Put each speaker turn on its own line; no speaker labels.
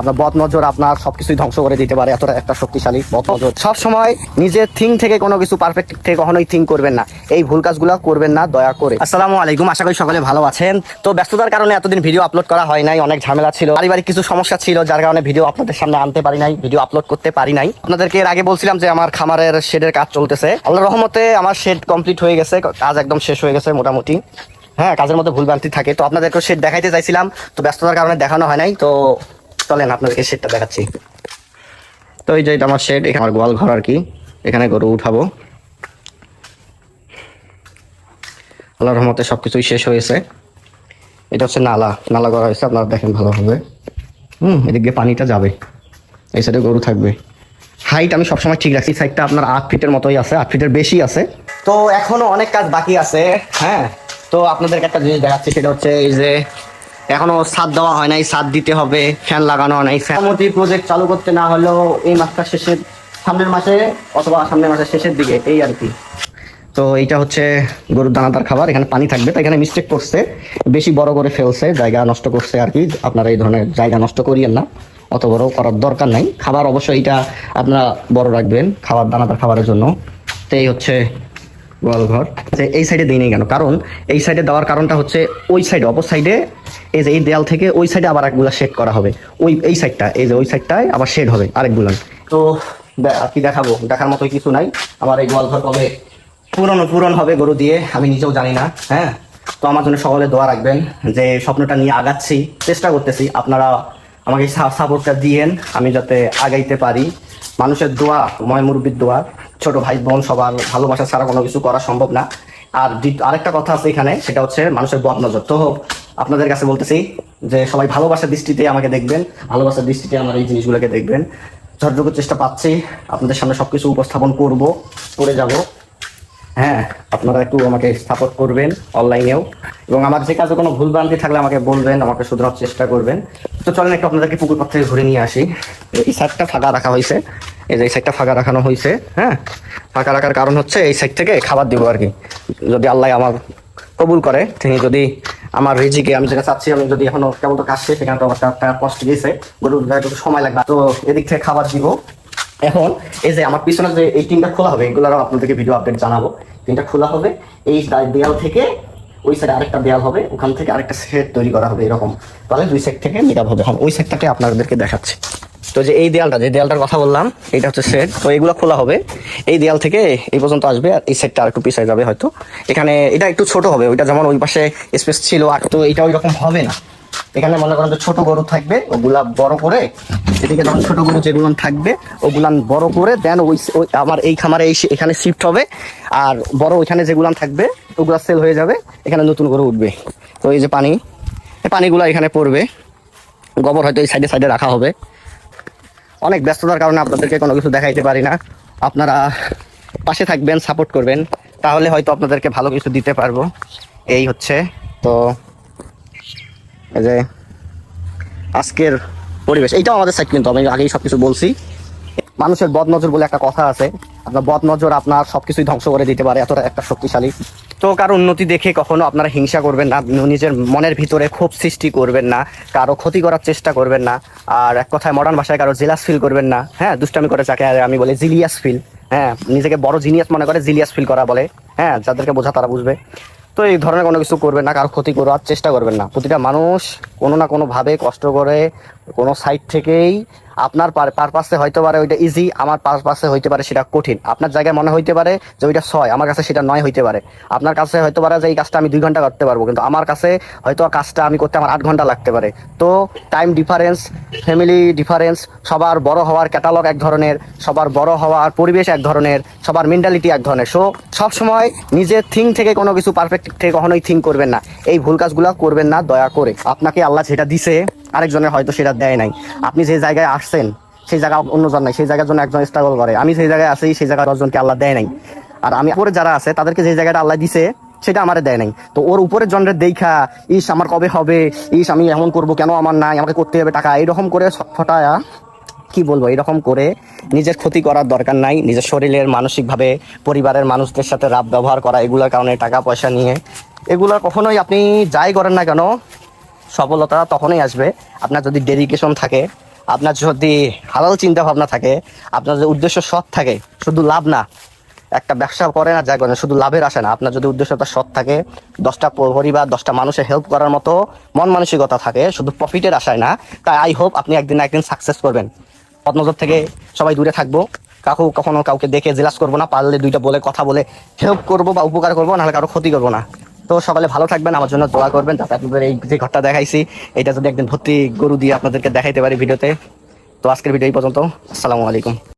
আপনার বদ নজর আপনার সবকিছুই ধ্বংস করে দিতে পারে, এতটা একটা শক্তিশালী বদ নজর সব সময় নিজের থিং থেকে কোনো কিছু পারফেক্ট থেকে কখনোই থিঙ্ক করবেন না। এই ভুল কাজগুলো করবেন না, দয়া করে। আসসালামু আলাইকুম, আশা করি সকলে ভালো আছেন। তো ব্যস্ততার কারণে এতদিন ভিডিও আপলোড করা হয় নাই, অনেক ঝামেলা ছিল। পারিবারিক কিছু সমস্যা ছিল, যার কারণে ভিডিও আপনাদের সামনে আনতে পারি নাই ভিডিও আপলোড করতে পারি নাই। আপনাদেরকে এর আগে বলছিলাম যে আমার খামারের শেডের কাজ চলতেছে। আল্লাহ রহমতে আমার শেড কমপ্লিট হয়ে গেছে, কাজ একদম শেষ হয়ে গেছে মোটামুটি। হ্যাঁ কাজের মধ্যে ভুলভ্রান্তি থাকে। তো আপনাদেরকে শেড দেখাইতে চাইছিলাম, তো ব্যস্ততার কারণে দেখানো হয় নাই। তো চলেন আপনাদেরকে শেডটা দেখাচ্ছি। তো এই যে এটা আমার শেড এখানে আমার গোয়াল ঘর আর কি। এখানে গরু উঠাবো। আল্লাহর রহমতে সবকিছুই শেষ হয়েছে। এটা হচ্ছে নালা। নালা করা হয়েছে আপনারা দেখেন ভালোভাবে। হুম এদিক পানিটা যাবে। এই সাইডে গরু থাকবে। হাইট আমি সবসময় ঠিক রাখছি সাইডটা আপনার আট ফিটের মতোই আছে আট ফিটের বেশি আছে। তো এখনও অনেক কাজ বাকি আছে হ্যাঁ? তো আপনাদেরকে একটা জিনিস দেখাচ্ছি সেটা হচ্ছে এই যে এখনও ছাদ দেওয়া হয় নাই ছাদ দিতে হবে, ফ্যান লাগানো হয় নাই মোটামুটি প্রজেক্ট চালু করতে না হলেও এই মাসটা শেষের, সামনের মাসে অথবা সামনের মাসের শেষের দিকে, এই আর কি। তো এইটা হচ্ছে গরুর দানাদার খাবার, এখানে পানি থাকবে, তো এখানে মিস্টেক করছে, বেশি বড় করে ফেলছে, জায়গা নষ্ট করছে আর কি, আপনারা এই ধরনের জায়গা নষ্ট করিয়েন না, অত বড় করার দরকার নাই। খাবার অবশ্যই এটা আপনারা বড় রাখবেন, খাবার, দানাদার খাবারের জন্য। তো এই হচ্ছে গোয়াল ঘর। যে এই সাইডে দিই নেই কেন? কারণ এই সাইডে দেওয়ার কারণটা হচ্ছে ওই সাইডে অপর সাইডে এই যে এই দেয়াল থেকে ওই সাইডে আবার একগুলা শেড করা হবে। ওই, এই সাইডটা এই যে ওই সাইডটায় আবার শেড হবে আরেকগুলা তো কি দেখাবো? দেখার মতো কিছু নাই। আমার এই গোয়াল ঘর কবে পুরনো পূরণ হবে গরু দিয়ে, আমি নিজেও জানি না হ্যাঁ? তো আমার জন্য সকলে দোয়া রাখবেন যে স্বপ্নটা নিয়ে আগাচ্ছি, চেষ্টা করতেছি। আপনারা আমাকে সাপোর্টটা দিয়েন, আমি যাতে আগাইতে পারি। মানুষের দোয়া, ময় মুরব্বীর দোয়া ছোট ভাই, বোন, সবার ভালোবাসা ছাড়া কোনো কিছু করা সম্ভব না। আর আরেকটা কথা আছে এখানে, সেটা হচ্ছে মানুষের বদ নজর। তো আপনাদের কাছে বলতেছি যে সবাই ভালোবাসার দৃষ্টিতে আমাকে দেখবেন, ভালোবাসার দৃষ্টিতে আমার এই জিনিসগুলোকে দেখবেন। যতটুকু চেষ্টা পাচ্ছি, আপনাদের সামনে সবকিছু উপস্থাপন করব, করে যাব। হ্যাঁ আপনারা একটু আমাকে সাপোর্ট করবেন অনলাইনেও। এবং আমার যে কাজে কোনো ভুলভ্রান্তি থাকলে আমাকে বলবেন, আমাকে শুধরানোর চেষ্টা করবেন। তো চলেন একটু আপনাদেরকে পুকুর থেকে ঘুরে নিয়ে আসি। এই সাইডটা ফাঁকা রাখা হয়েছে। এই যে এই সাইডটা ফাঁকা রাখানো হয়েছে হ্যাঁ? ফাঁকা রাখার কারণ হচ্ছে এই সাইড থেকে খাবার দিব আর কি। যদি আল্লাহ আমার কবুল করে, তিনি যদি আমার রিজিকে, আমি যেটা চাচ্ছি, আমি যদি এখনও কেবল তো কাজ সেখানে তো একটা কষ্ট গেছে, গরুর একটু সময় লাগবে, তো এদিক থেকে খাবার দিব। এখন এই যে আমার পিছনে যে এই টিনটা খোলা হবে, এগুলোরও আপনাদেরকে ভিডিও আপডেট জানাব। টিনটা খোলা হবে, এই দেয়াল থেকে ওই সাইডে আরেকটা দেয়াল হবে, ওখান থেকে আরেকটা সেট তৈরি করা হবে এরকম। তাহলে দুই সাইড থেকে মেকআপ হবে। ওই সাইডটাকে আপনাদেরকে দেখাচ্ছি। তো যে এই দেয়ালটা, যে দেয়ালটার কথা বললাম, এটা হচ্ছে সেট তো এগুলো খোলা হবে। এই দেয়াল থেকে এই পর্যন্ত আসবে, আর এই সেটটা আর একটু পিছায় যাবে হয়তো। এখানে এটা একটু ছোট হবে, ওইটা যেমন ওই পাশে স্পেস ছিল, আর তো এটা ওই রকম হবে না। এখানে মনে করেন যে ছোট গরু থাকবে, ওগুলা বড় করে, এদিকে যখন ছোট গরু যেগুলো থাকবে ওগুলান বড় করে দেন ওই আমার এই খামারে এই এখানে শিফট হবে, আর বড় ওইখানে যেগুলান থাকবে, ওগুলা সেল হয়ে যাবে, এখানে নতুন গরু উঠবে। তো এই যে পানি পানিগুলা এখানে পড়বে। গোবর হয়তো এই সাইডে সাইডে রাখা হবে। অনেক ব্যস্ততার কারণে আপনাদেরকে কোনো কিছু দেখাইতে পারি না। আপনারা পাশে থাকবেন সাপোর্ট করবেন, তাহলে হয়তো আপনাদেরকে ভালো কিছু দিতে পারব। এই হচ্ছে, তো এই যে আজকের পরিবেশ, এইটাও আমাদের সাইড কিন্তু, আমি আগেই সবকিছু বলছি। মানুষের বদ নজর বলে একটা কথা আছে, আপনার বদ নজর আপনার সবকিছুই ধ্বংস করে দিতে পারে, এতটা একটা শক্তিশালী। তো কারও উন্নতি দেখে কখনো আপনারা হিংসা করবেন না নিজের মনের ভিতরে ক্ষোভ সৃষ্টি করবেন না, কারও ক্ষতি করার চেষ্টা করবেন না, আর এক কথায় মডার্ন ভাষায় কারও জেলাস ফিল করবেন না। হ্যাঁ দুষ্টামি করে যাকে আমি বলি জিলিয়াস ফিল হ্যাঁ নিজেকে বড় জিনিয়াস মনে করে জিলিয়াস ফিল করা বলে। হ্যাঁ যাদেরকে বোঝা তারা বুঝবে। তো এই ধরনের কোনো কিছু করবেন না, কারও ক্ষতি করার চেষ্টা করবেন না। প্রতিটা মানুষ কোনো না কোনোভাবে কষ্ট করে কোনো সাইড থেকেই আপনার পারপাসে হইতে পারে ওইটা ইজি আমার পারপাসে হইতে পারে সেটা কঠিন। আপনার জায়গায় মনে হইতে পারে যে ওইটা ছয়, আমার কাছে সেটা নয় হইতে পারে। আপনার কাছে হয়তো পারে যে এই কাজটা আমি দুই ঘণ্টা করতে পারব, কিন্তু আমার কাছে হয়তো কাজটা আমি করতে আমার আট ঘণ্টা লাগতে পারে। তো টাইম ডিফারেন্স ফ্যামিলি ডিফারেন্স সবার বড় হওয়ার ক্যাটালগ এক ধরনের, সবার বড় হওয়ার পরিবেশ এক ধরনের, সবার মেন্টালিটি এক ধরনের। সো সবসময় নিজের থিং থেকে কোনো কিছু পারফেক্ট থেকে কখনোই থিঙ্ক করবেন না। এই ভুল কাজগুলো করবেন না, দয়া করে। আপনাকে আল্লাহ যেটা দিছে আরেকজনের হয়তো সেটা দেয় নাই। আপনি যে জায়গায় আসছেন, সেই জায়গা অন্যজন নাই, সেই জায়গার জন্য একজন স্ট্রাগল করে। আমি সেই জায়গায় আছি, সেই জায়গায় দশজনকে আল্লাহ দেয় নাই। আর আমি উপরে যারা আছে, তাদেরকে যে জায়গাটা আল্লাহ দিছে, সেটা আমারে দেয় নাই। তো ওর উপরের জনের দেখা, ইস, আমার কবে হবে? ইস, আমি এমন করব কেন? আমার নাই, আমাকে করতে হবে টাকা। এইরকম করে ফটায়া, কি বলব এরকম করে নিজের ক্ষতি করার দরকার নাই। নিজের শরীরের, মানসিকভাবে, পরিবারের মানুষদের সাথে রাব ব্যবহার করা, এগুলোর কারণে টাকা পয়সা নিয়ে। এগুলো কখনোই আপনি যাই করেন না কেন সফলতা তখনই আসবে। আপনার যদি ডেডিকেশন থাকে, আপনার যদি হালাল চিন্তা ভাবনা থাকে, আপনার যদি উদ্দেশ্য সৎ থাকে, শুধু লাভ না, একটা ব্যবসা করেন আর যা শুধু লাভের আসে না, আপনার যদি উদ্দেশ্যটা সৎ থাকে, দশটা পরিবার, দশটা মানুষের হেল্প করার মতো মন মানসিকতা থাকে, শুধু প্রফিটের আশায় না, তাই আই হোপ আপনি একদিন না একদিন সাকসেস করবেন। পদ্মজর থেকে সবাই দূরে থাকব কাকু কখনো কাউকে দেখে জেলাস করব না, পারলে দুইটা বলে, কথা বলে হেল্প করব বা উপকার করব, নাহলে কারও ক্ষতি করব না। তো সকালে ভালো থাকবেন, আমার জন্য দোয়া করবেন, যাতে আপনাদের এই যে ঘরটা দেখাইছি, এটা যদি একদিন ভর্তি গরু দিয়ে আপনাদেরকে দেখাইতে পারি ভিডিওতে। তো আজকের ভিডিও এই পর্যন্ত, আসসালামু আলাইকুম।